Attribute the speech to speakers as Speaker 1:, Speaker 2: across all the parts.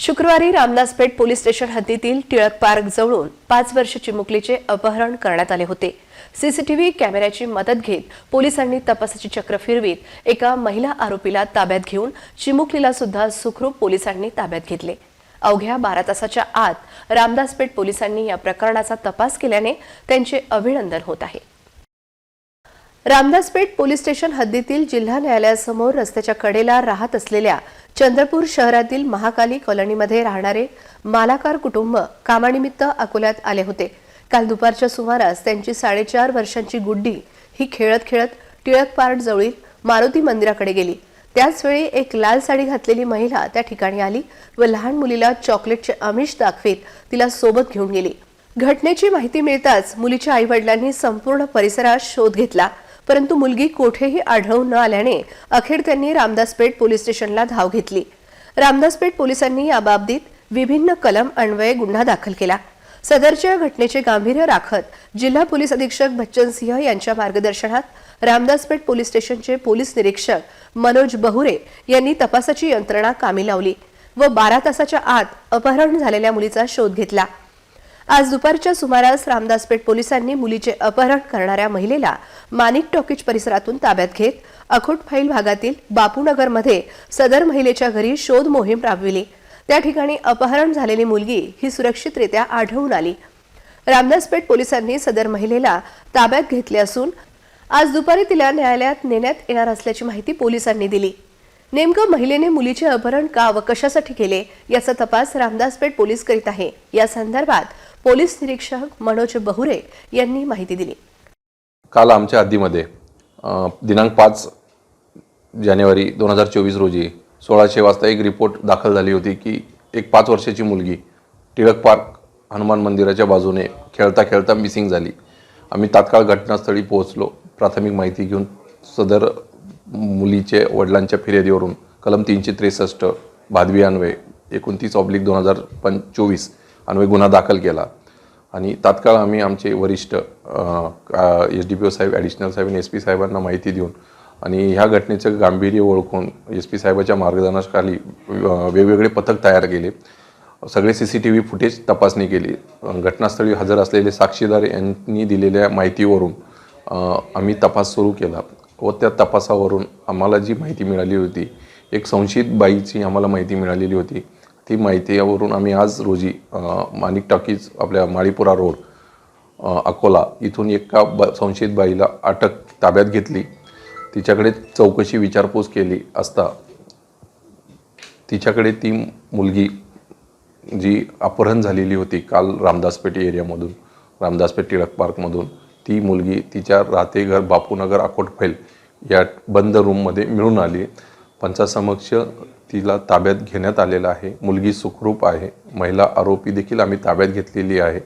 Speaker 1: शुक्रवारी Ramdaspeth police station हद्दीतील Tilak park जवळून पाच वर्ष चिमुकलीचे अपहरण करण्यात आले होते. सीसीटीव्ही कॅमेऱ्याची मदत घेत पोलिसांनी तपासाची चक्र फिरवीत एका महिला आरोपीला ताब्यात घेऊन चिमुकलीला सुद्धा सुखरूप पोलिसांनी ताब्यात घेतले. अवघ्या बारा तासाच्या आत रामदासपेठ पोलिसांनी या प्रकरणाचा तपास केल्याने त्यांचे अभिनंदन होत आहे. रामदासपेठ पोलीस स्टेशन हद्दीतील जिल्हा न्यायालयासमोर रस्त्याच्या कडेला राहत असलेल्या चंद्रपूर शहरातील महाकाली कॉलनीमध्ये राहणारे मालाकार कुटुंब कामानिमित्त अकोल्यात आले होते. काल दुपारच्या सुमारास त्यांची साडेचार वर्षांची गुड्डी ही खेळत खेळत टिळक पार्ट जवळील मारुती मंदिराकडे गेली. त्याचवेळी एक लाल साडी घातलेली महिला त्या ठिकाणी आली व लहान मुलीला चॉकलेटचे आमिष दाखवीत तिला सोबत घेऊन गेली. घटनेची माहिती मिळताच मुलीच्या आईवडिलांनी संपूर्ण परिसरात शोध घेतला. परंतु मुलगी कोठेही आढळून न आल्याने अखेर त्यांनी रामदासपेठ पोलीस स्टेशनला धाव घेतली. रामदासपेठ पोलिसांनी याबाबतीत विभिन्न कलम अन्वये गुन्हा दाखल केला. सदरच्या घटनेचे गांभीर्य राखत जिल्हा पोलीस अधीक्षक बच्चन सिंह यांच्या मार्गदर्शनात रामदासपेठ पोलीस स्टेशनचे पोलीस निरीक्षक मनोज बहुरे यांनी तपासाची यंत्रणा कामी लावली व बारा तासाच्या आत अपहरण झालेल्या मुलीचा शोध घेतला. आज दुपारच्या सुमारास रामदासपेठ पोलिसांनी मुलीचे अपहरण करणाऱ्या महिलेला मानिक टॉकीज परिसरातून ताब्यात घेत अखोट फैल भागातील बापूनगरमध्ये सदर महिलेच्या घरी शोध मोहीम राबविली. त्या ठिकाणी अपहरण झालेली मुलगी ही सुरक्षितरित्या आढळून आली. रामदासपेठ पोलिसांनी सदर महिलेला ताब्यात घेतले असून आज दुपारी तिला न्यायालयात नेण्यात येणार असल्याची माहिती पोलिसांनी दिली. नेमकं महिलेने मुलीचे अपहरण का व कशासाठी केले याचा तपास रामदासपेठ पोलीस करीत आहे. या संदर्भात पोलीस निरीक्षक मनोज बहुरे यांनी माहिती दिली.
Speaker 2: काल आमच्या हद्दीमध्ये दिनांक पाच जानेवारी दोन हजार चोवीस रोजी सोळाशे वाजता एक रिपोर्ट दाखल झाली होती की एक पाच वर्षाची मुलगी टिळक पार्क हनुमान मंदिराच्या बाजूने खेळता खेळता मिसिंग झाली. आम्ही तात्काळ घटनास्थळी पोहोचलो. प्राथमिक माहिती घेऊन सदर मुलीचे वडिलांच्या फिर्यादीवरून कलम तीनशे त्रेसष्ट भादवी अन्वय एकोणतीस ऑब्लिक दोन हजार पंच चोवीस अन्वय गुन्हा दाखल केला. आणि तात्काळ आम्ही आमचे वरिष्ठ एस डी पी ओ साहेब ॲडिशनल साहेब आणि एस पी साहेबांना माहिती देऊन आणि ह्या घटनेचं गांभीर्य ओळखून एस पी साहेबाच्या मार्गदर्शनाखाली वेगवेगळे पथक तयार केले. सगळे C C T V footage तपासणी केली. घटनास्थळी हजर असलेले साक्षीदार यांनी दिलेल्या माहितीवरून आम्ही तपास सुरू केला व त्या तपासावरून आम्हाला जी माहिती मिळाली होती एक संशयित बाईची आम्हाला माहिती मिळालेली होती. ती माहिती यावरून आम्ही आज रोजी माणिक टाकीज आपल्या माळीपुरा रोड अकोला इथून एका ब संशयित बाईला अटक ताब्यात घेतली. तिच्याकडे चौकशी विचारपूस केली असता तिच्याकडे ती मुलगी जी अपहरण झालेली होती काल रामदासपेठ एरियामधून रामदासपेठ टिळक पार्कमधून ती मुलगी तिच्या राहते घर बापूनगर अकोट फैल या बंद रूममध्ये मिळून आली. पंचासमक्ष तिला ताब्यात घेण्यात आलेलं आहे. मुलगी सुखरूप आहे. महिला आरोपी देखील आम्ही ताब्यात घेतलेली आहे.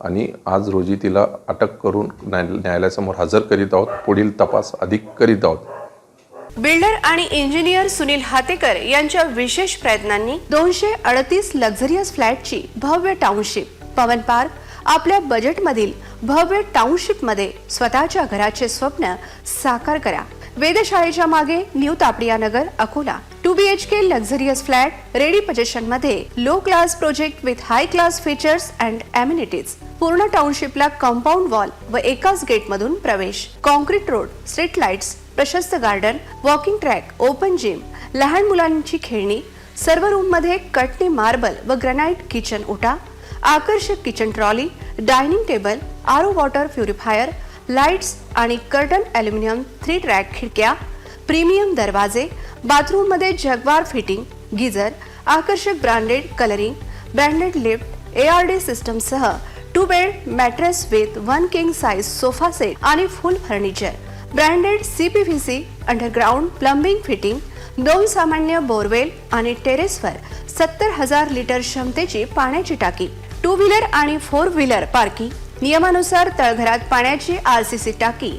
Speaker 2: आणि आज रोजी तिला अटक करून न्याय न्यायालयासमोर हजर करीत आहोत. पुढील तपास अधिक करीत आहोत.
Speaker 1: बिल्डर आणि इंजिनियर सुनील हातेकर यांच्या विशेष प्रयत्नांनी दोनशे अडतीस लक्झरियस फ्लॅटची भव्य टाउनशिप पवन पार्क आपल्या बजेटमधील भव्य टाउनशिपमध्ये स्वतःच्या घराचे स्वप्न साकार करा. वेधशाळेच्या मागे new Tapadia Nagar Akola. Two B H K luxurious flat ready पजेशनमध्ये मध्ये low class project with high class features and amenities पूर्ण टाउनशिपला कंपाऊंड वॉल व एकाच गेटमधून प्रवेश. कॉन्क्रीट रोड स्ट्रीट लाईट्स प्रशस्त garden walking track open gym लहान मुलांची खेळणी सर्व रूममध्ये कटनी मार्बल व ग्रॅनाइट किचन ओटा आकर्षक kitchen trolley dining table RO water purifier lights आणि कर्टन अल्युमिनियम थ्री ट्रॅक खिडक्या प्रीमियम दरवाजे बाथरूममध्ये जगवार फिटिंग गिझर आकर्षक branded colouring branded lift A R D सिस्टमसह two bed mattress with one king size sofa set आणि full furniture branded C P V C underground plumbing fitting दोन सामान्य borewell आणि टेरेसवर सत्तर हजार लिटर क्षमतेची पाण्याची टाकी. टू व्हीलर आणि फोर व्हीलर पार्किंग नियमानुसार तळघरात पाण्याची आर सी सी टाकी